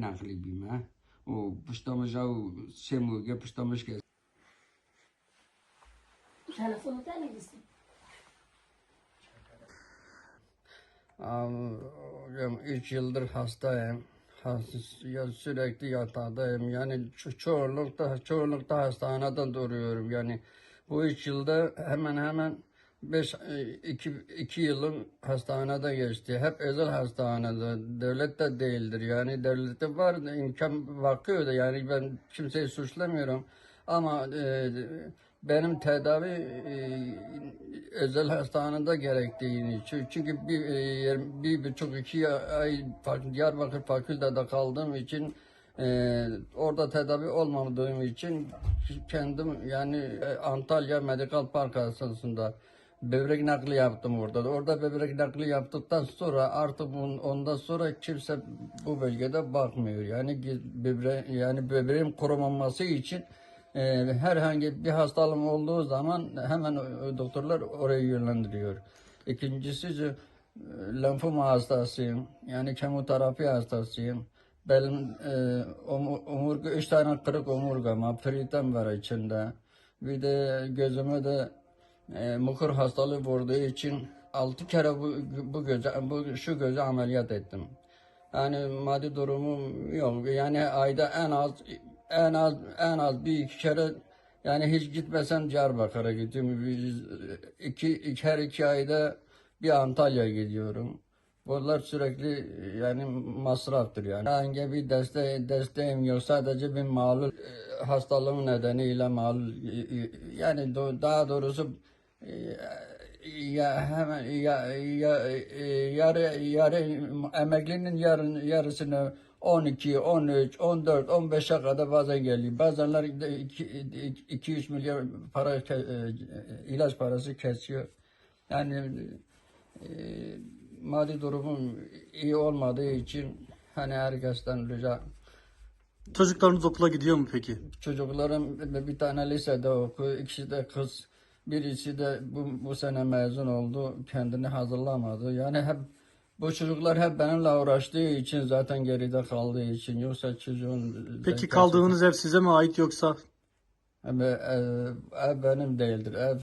nakli bime. O pıştamış o semuge pıştamış ke. Telefonu da misin? Hocam üç yıldır hastayım. Has- ya sürekli yataktayım. Yani ço- çoğunlukta, çoğunlukta hastanede duruyorum. Yani bu üç yılda hemen hemen beş, e, iki, iki yılım hastanede geçti. Hep özel hastanede. Devlette değildir. Yani devlette var imkan bakıyordu. Yani ben kimseyi suçlamıyorum. Ama e, benim tedavi e, özel hastanede gerektiğini çü- çünkü bir, e, bir buçuk iki ay Diyarbakır Fakültede kaldığım için e, orada tedavi olmadığım için kendim yani e, Antalya Medikal Park Hastanesi'nde böbrek nakli yaptım orada. Orada böbrek nakli yaptıktan sonra artık bun- ondan sonra kimse bu bölgede bakmıyor. Yani böbre yani böbreğim kurumaması için e, herhangi bir hastalığım olduğu zaman hemen doktorlar oraya yönlendiriyor. İkincisi e, lenfoma hastasıyım. Yani kemoterapi hastasıyım. Benim e, omu- omurga, üç tane kırık omurgam var. Var içinde. Bir de gözüme de e, mukur hastalığı vurduğu için altı kere bu, bu göze, bu, şu göze ameliyat ettim. Yani maddi durumum yok. Yani ayda en az en az en az bir iki kere yani hiç gitmesem Diyarbakır'a. Biz iki, iki her iki ayda bir Antalya gidiyorum. Bunlar sürekli yani masraftır yani. Herhangi bir deste, desteğim yok. Sadece bir malul e, hastalığım nedeniyle malul e, e, yani daha doğrusu ya hemen ya ya e, yarı yarı emeklinin yarın yarısını 12, 13, 14, 15'e kadar bazen geliyor. Bazenler 2-3 milyar para e, ilaç parası kesiyor. Yani e, maddi durumum iyi olmadığı için hani herkesten rica Çocuklarınız okula gidiyor mu peki? Çocuklarım bir tane lisede okuyor, ikisi de kız. Birisi de bu, bu sene mezun oldu, kendini hazırlamadı. Yani hep bu çocuklar hep benimle uğraştığı için zaten geride kaldığı için yoksa çocuğun Peki kaldığınız ev size mi ait yoksa ev, ev benim değildir. Ev